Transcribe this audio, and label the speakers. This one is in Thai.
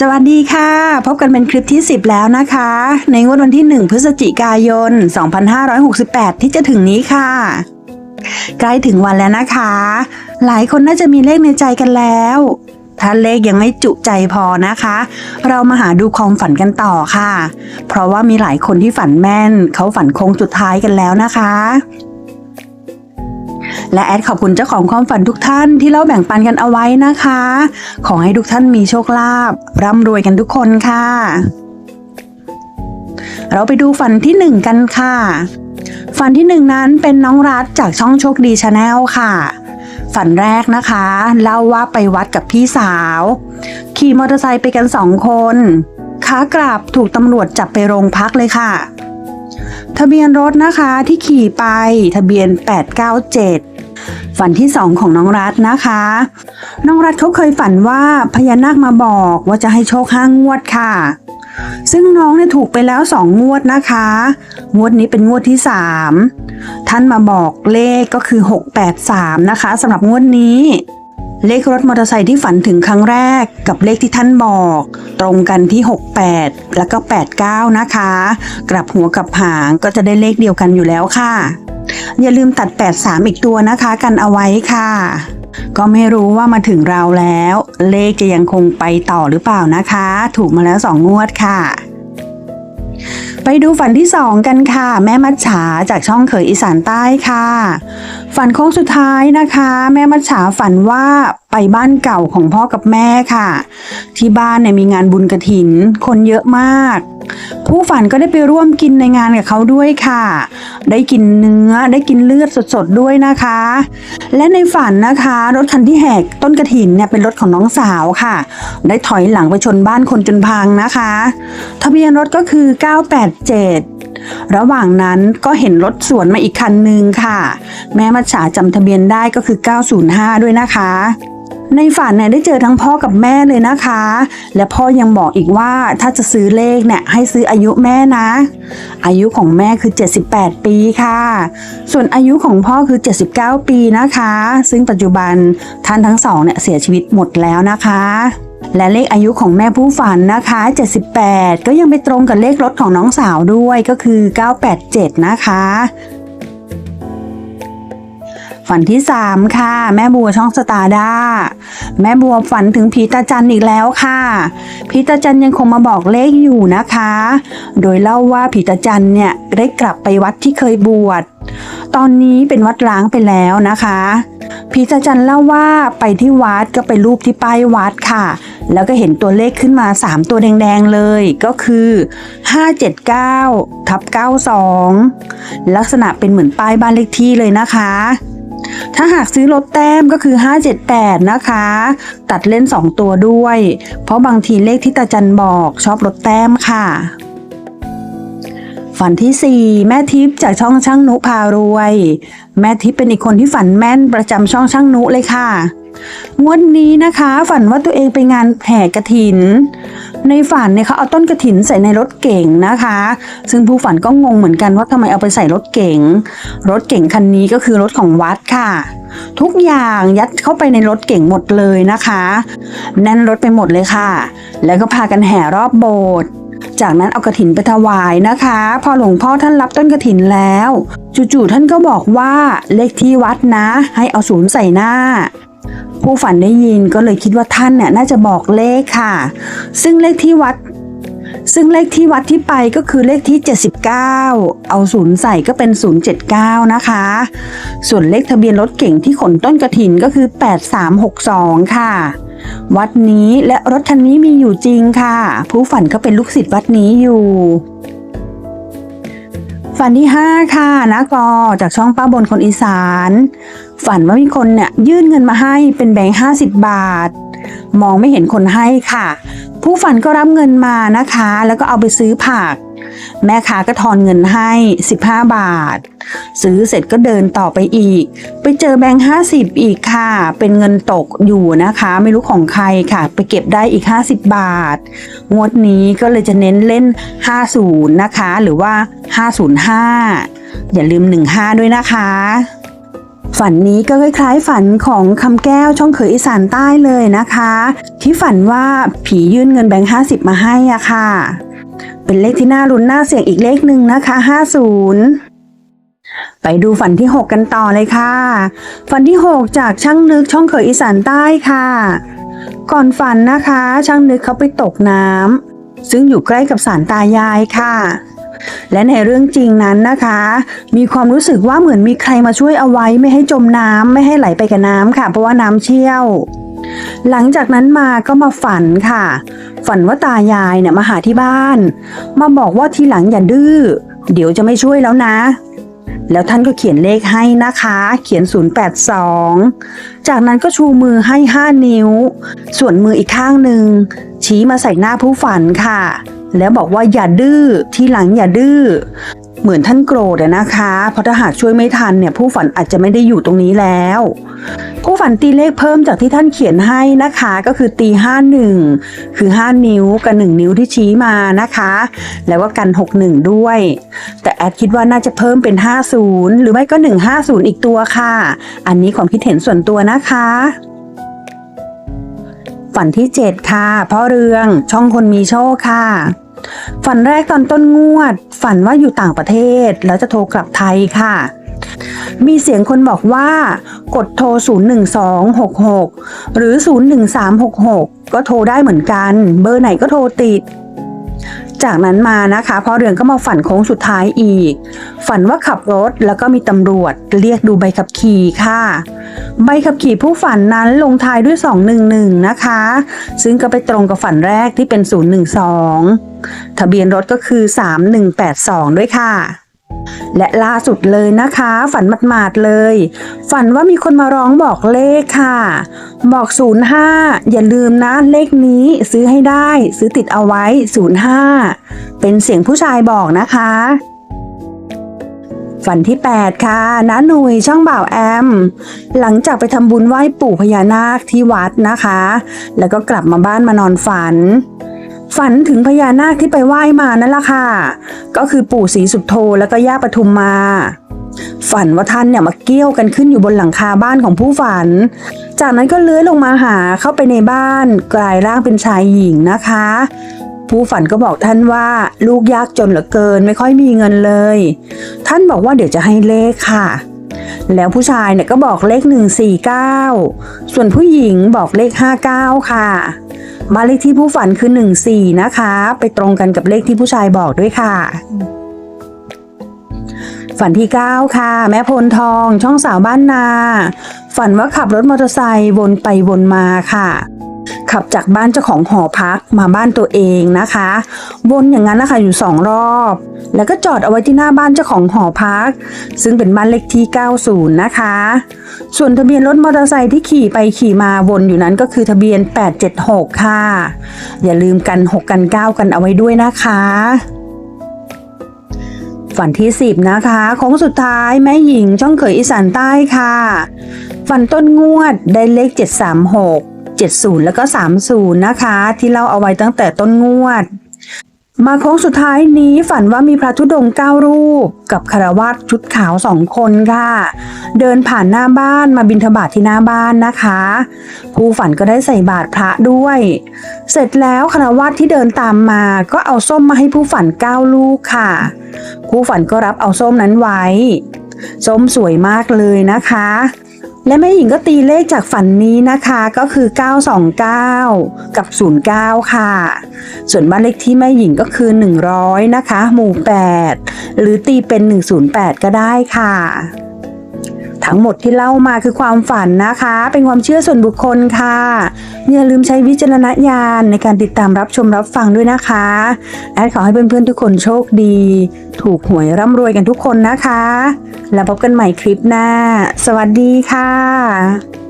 Speaker 1: สวัสดีค่ะ พบกันเป็นคลิปที่ 10 แล้วนะคะ ในงวดวันที่ 1 พฤศจิกายน 2568 ที่จะถึงนี้ค่ะ ใกล้ถึงวันแล้วนะคะ หลายคนน่าจะมีเลขในใจกันแล้วถ้าเลขยังไม่จุใจพอนะคะ เรามาหาดูความฝันกันต่อค่ะ เพราะว่ามีหลายคนที่ฝันแม่น เขาฝันคงสุดท้ายกันแล้วนะคะ และแอดขอบคุณเจ้าของความฝันทุกท่านที่เล่าแบ่งปันกันเอาไว้นะคะ ขอให้ทุกท่านมีโชคลาภร่ำรวยกันทุกคนค่ะ เราไปดูฝันที่หนึ่งกันค่ะ ฝันที่หนึ่งนั้นเป็นน้องรัฐจากช่องโชคดีชาแนลค่ะฝันแรกนะคะ เล่าว่าไปวัดกับพี่สาว ขี่มอเตอร์ไซค์ไปกันสองคนขากลับถูกตำรวจจับไปโรงพักเลยค่ะ ทะเบียนรถนะคะที่ขี่ไปทะเบียน 897 ฝันที่สองของน้องรัฐนะคะ น้องรัฐเขาเคยฝันว่าพญานาคมาบอกว่าจะให้โชคห้างวดค่ะ ซึ่งน้องเนี่ยถูกไปแล้วสองงวดนะคะ งวดนี้เป็นงวดที่สามท่านมาบอกเลขก็คือ 683 นะคะสำหรับงวดนี้เลขรถมอเตอร์ไซค์ที่ฝันถึงครั้งแรกกับเลขที่ท่านบอก ตรงกันที่ 68 แล้วก็ 89 นะคะ กลับหัวกลับหางก็จะได้เลขเดียวกันอยู่แล้วค่ะ อย่าลืมตัด 83 อีกตัวนะคะ กันเอาไว้ค่ะ ก็ไม่รู้ว่ามาถึงเราแล้ว เลขจะยังคงไปต่อหรือเปล่านะคะ ถูกมาแล้วสองงวดค่ะไปดูฝันที่สองกันค่ะ แม่มัจฉาจากช่องเขยอีสานใต้ค่ะ ฝันโค้งสุดท้ายนะคะ แม่มัจฉาฝันว่า ไปบ้านเก่าของพ่อกับแม่ค่ะ ที่บ้านเนี่ยมีงานบุญกระถิน คนเยอะมาก ผู้ฝันก็ได้ไปร่วมกินในงานกับเขาด้วยค่ะ ได้กินเนื้อได้กินเลือดสดๆด้วยนะคะ และในฝันนะคะ รถคันที่แหกต้นกระถินเนี่ยเป็นรถของน้องสาวค่ะ ได้ถอยหลังไปชนบ้านคนจนพังนะคะ ทะเบียนรถก็คือ 987ระหว่างนั้นก็เห็นรถสวนมาอีกคันนึงค่ะ แม่มัจฉาจำทะเบียนได้ก็คือ 905 ด้วยนะคะ ในฝันเนี่ยได้เจอทั้งพ่อกับแม่เลยนะคะ และพ่อยังบอกอีกว่าถ้าจะซื้อเลขเนี่ยให้ซื้ออายุแม่นะ อายุของแม่คือ 78 ปีค่ะ ส่วนอายุของพ่อคือ 79 ปีนะคะ ซึ่งปัจจุบันท่านทั้งสองเนี่ยเสียชีวิตหมดแล้วนะคะและเลขอายุของแม่ผู้ฝันนะคะ 78 ก็ยังไปตรงกับเลขรถของน้องสาวด้วยก็คือ 987 นะคะ ฝันที่ 3 ค่ะ แม่บัวช่องสตาร์ด้าแม่บัวฝันถึงผีตาจันอีกแล้วค่ะผีตาจันยังคงมาบอกเลขอยู่นะคะ โดยเล่าว่าผีตาจันเนี่ยได้กลับไปวัดที่เคยบวชตอนนี้เป็นวัดร้างไปแล้วนะคะผีตาจันเล่าว่าไปที่วัดก็ไปรูปที่ป้ายวัดค่ะ แล้วก็เห็นตัวเลขขึ้นมา 3 ตัวแดงๆเลยก็คือ 579ทับ92 ลักษณะเป็นเหมือนป้ายบ้านเลขที่เลยนะคะ ถ้าหากซื้อลดแต้มก็คือ 578 นะคะ ตัดเล่น 2 ตัวด้วย เพราะบางทีเลขที่ตาจันบอกชอบลดแต้มค่ะ ฝันที่ 4 แม่ทิพย์จากช่องช่างนุพารวย แม่ทิพย์เป็นอีกคนที่ฝันแม่นประจำช่องช่างนุเลยค่ะ งวดนี้นะคะ ฝันว่าตัวเองไปงานแห่กระถิน ในฝันเนี่ยเขาเอาต้นกระถินใส่ในรถเก๋งนะคะ ซึ่งผู้ฝันก็งงเหมือนกันว่าทำไมเอาไปใส่รถเก๋งรถเก๋งคันนี้ก็คือรถของวัดค่ะ ทุกอย่างยัดเข้าไปในรถเก๋งหมดเลยนะคะ แน่นรถไปหมดเลยค่ะ แล้วก็พากันแห่รอบโบสถ์จากนั้นเอากระถินไปถวายนะคะ พอหลวงพ่อท่านรับต้นกระถินแล้ว จู่ๆท่านก็บอกว่าเลขที่วัดนะ ให้เอาศูนย์ใส่หน้า ผู้ฝันได้ยินก็เลยคิดว่าท่านเนี่ยน่าจะบอกเลขค่ะ ซึ่งเลขที่วัด ซึ่งเลขที่วัดที่ไปก็คือเลขที่ 79 เอาศูนย์ใส่ก็เป็น 079 นะคะ ส่วนเลขทะเบียนรถเก่งที่ขนต้นกระถินก็คือ 8362 ค่ะวัดนี้และรถคันนี้มีอยู่จริงค่ะ ผู้ฝันก็เป็นลูกศิษย์วัดนี้อยู่ ฝันที่ 5 ค่ะนะกอจากช่องป้าบนคนอีสาน ฝันว่ามีคนเนี่ยยื่นเงินมาให้เป็นแบงค์ห้าสิบบาท มองไม่เห็นคนให้ค่ะ ผู้ฝันก็รับเงินมานะคะ แล้วก็เอาไปซื้อผัก แม่ค้าก็ทอนเงินให้ 15 บาท ซื้อเสร็จก็เดินต่อไปอีก ไปเจอแบงค์ห้าสิบอีกค่ะ เป็นเงินตกอยู่นะคะ ไม่รู้ของใครค่ะ ไปเก็บได้อีก 50 บาท งวดนี้ก็เลยจะเน้นเล่น 50 นะคะ หรือว่า 505 อย่าลืม 15 ด้วยนะคะฝันนี้ก็คล้ายๆฝันของคำแก้วช่องเขยอีสานใต้เลยนะคะ ที่ฝันว่าผียื่นเงินแบงค์ห้าสิบมาให้อะค่ะ เป็นเลขที่น่ารุนน่าเสี่ยงอีกเลขหนึ่งนะคะห้าศูนย์ไปดูฝันที่ 6 กันต่อเลยค่ะ ฝันที่ 6 จากช่างนึกช่องเขยอีสานใต้ค่ะ ก่อนฝันนะคะ ช่างนึกเขาไปตกน้ำซึ่งอยู่ใกล้กับศาลตายายค่ะ และในเรื่องจริงนั้นนะคะ มีความรู้สึกว่าเหมือนมีใครมาช่วยเอาไว้ไม่ให้จมน้ำไม่ให้ไหลไปกับน้ำค่ะ เพราะว่าน้ำเชี่ยว หลังจากนั้นมาก็มาฝันค่ะ ฝันว่าตายายเนี่ยมาหาที่บ้าน มาบอกว่าทีหลังอย่าดื้อ เดี๋ยวจะไม่ช่วยแล้วนะ แล้วท่านก็เขียนเลขให้นะคะ เขียน 082 จากนั้นก็ชูมือให้ 5 นิ้ว ส่วนมืออีกข้างหนึ่งชี้มาใส่หน้าผู้ฝันค่ะ แล้วบอกว่าอย่าดื้อ ทีหลังอย่าดื้อ เหมือนท่านโกรธนะคะ เพราะถ้าหากช่วยไม่ทันเนี่ยผู้ฝันอาจจะไม่ได้อยู่ตรงนี้แล้ว ผู้ฝันตีเลขเพิ่มจากที่ท่านเขียนให้นะคะก็คือตีห้าหนึ่งคือ 5 นิ้วกับ 1 นิ้วที่ชี้มานะคะ แล้วก็กัน 61 ด้วย แต่แอดคิดว่าน่าจะเพิ่มเป็น 50 หรือไม่ก็ 150 อีกตัวค่ะ อันนี้ความคิดเห็นส่วนตัวนะคะฝันที่ 7 ค่ะ พ่อเรือง ช่องคนมีโชคค่ะ ฝันแรกตอนต้นงวด ฝันว่าอยู่ต่างประเทศ แล้วจะโทรกลับไทยค่ะ มีเสียงคนบอกว่า กดโทร 01266 หรือ 01366 ก็โทรได้เหมือนกัน เบอร์ไหนก็โทรติดจากนั้นมานะคะพอเรืองก็มาฝันโค้งสุดท้ายอีก ฝันว่าขับรถแล้วก็มีตำรวจเรียกดูใบขับขี่ค่ะ ใบขับขี่ผู้ฝันนั้นลงท้ายด้วย 211 นะคะ ซึ่งก็ไปตรงกับฝันแรกที่เป็น 012 ทะเบียนรถก็คือ 3182 ด้วยค่ะ และล่าสุดเลยนะคะ ฝันหมาดๆเลย ฝันว่ามีคนมาร้องบอกเลขค่ะ บอก 05 อย่าลืมนะเลขนี้ซื้อให้ได้ ซื้อติดเอาไว้ 05 เป็นเสียงผู้ชายบอกนะคะ ฝันที่ 8 ค่ะน้าหนุยช่องบ่าวแอม หลังจากไปทำบุญไหว้ปู่พญานาคที่วัดนะคะ แล้วก็กลับมาบ้านมานอนฝัน ฝันถึงพญานาคที่ไปไหว้มานั่นแหละค่ะ ก็คือปู่ศรีสุโธแล้วก็ย่าปทุมมา ฝันว่าท่านเนี่ยมาเกี้ยวกันขึ้นอยู่บนหลังคาบ้านของผู้ฝัน จากนั้นก็เลื้อยลงมาหาเข้าไปในบ้าน กลายร่างเป็นชายหญิงนะคะ ผู้ฝันก็บอกท่านว่าลูกยากจนเหลือเกินไม่ค่อยมีเงินเลย ท่านบอกว่าเดี๋ยวจะให้เลขค่ะ แล้วผู้ชายเนี่ยก็บอกเลข 149 ส่วนผู้หญิงบอกเลข 59 ค่ะบ้าเลขที่ผู้ฝันคือ 14 นะคะ ไปตรงกันกับเลขที่ผู้ชายบอกด้วยค่ะ ฝันที่ 9 ค่ะ แม่พลทอง ช่องสาวบ้านนา ฝันว่าขับรถมอเตอร์ไซค์วนไปวนมาค่ะ ขับจากบ้านเจ้าของหอพักมาบ้านตัวเองนะคะ วนอย่างนั้นนะคะอยู่สองรอบ แล้วก็จอดเอาไว้ที่หน้าบ้านเจ้าของหอพัก ซึ่งเป็นบ้านเลขที่ 90 นะคะ ส่วนทะเบียนรถมอเตอร์ไซค์ที่ขี่ไปขี่มาวนอยู่นั้นก็คือทะเบียน 876 ค่ะ อย่าลืมกัน 6 กัน 9 กันเอาไว้ด้วยนะคะฝันที่ 10 นะคะของสุดท้ายแม่หญิงช่องเขยอีสานใต้ค่ะ ฝันต้นงวดได้เลข 736 70 แล้วก็ 30 นะคะ ที่เล่าเอาไว้ตั้งแต่ต้นงวด มาโค้งสุดท้ายนี้ฝันว่ามีพระธุดงค์เก้ารูป กับคารวาสชุดขาวสองคนค่ะ เดินผ่านหน้าบ้านมาบิณฑบาตทที่หน้าบ้านนะคะ ผู้ฝันก็ได้ใส่บาตรพระด้วย เสร็จแล้วคารวาสที่เดินตามมาก็เอาส้มมาให้ผู้ฝันเก้าลูกค่ะ ผู้ฝันก็รับเอาส้มนั้นไว้ส้มสวยมากเลยนะคะ และแม่หญิงก็ตีเลขจากฝันนี้นะคะก็คือ 929 กับ 09 ค่ะ ส่วนบ้านเลขที่แม่หญิงก็คือ 100 นะคะ หมู่ 8 หรือตีเป็น 108 ก็ได้ค่ะ ทั้งหมดที่เล่ามาคือความฝันนะคะ เป็นความเชื่อส่วนบุคคลค่ะอย่าลืมใช้วิจารณญาณในการติดตามรับชมรับฟังด้วยนะคะแอดขอให้เพื่อนๆทุกคนโชคดี ถูกหวยร่ำรวยกันทุกคนนะคะ แล้วพบกันใหม่คลิปหน้า สวัสดีค่ะ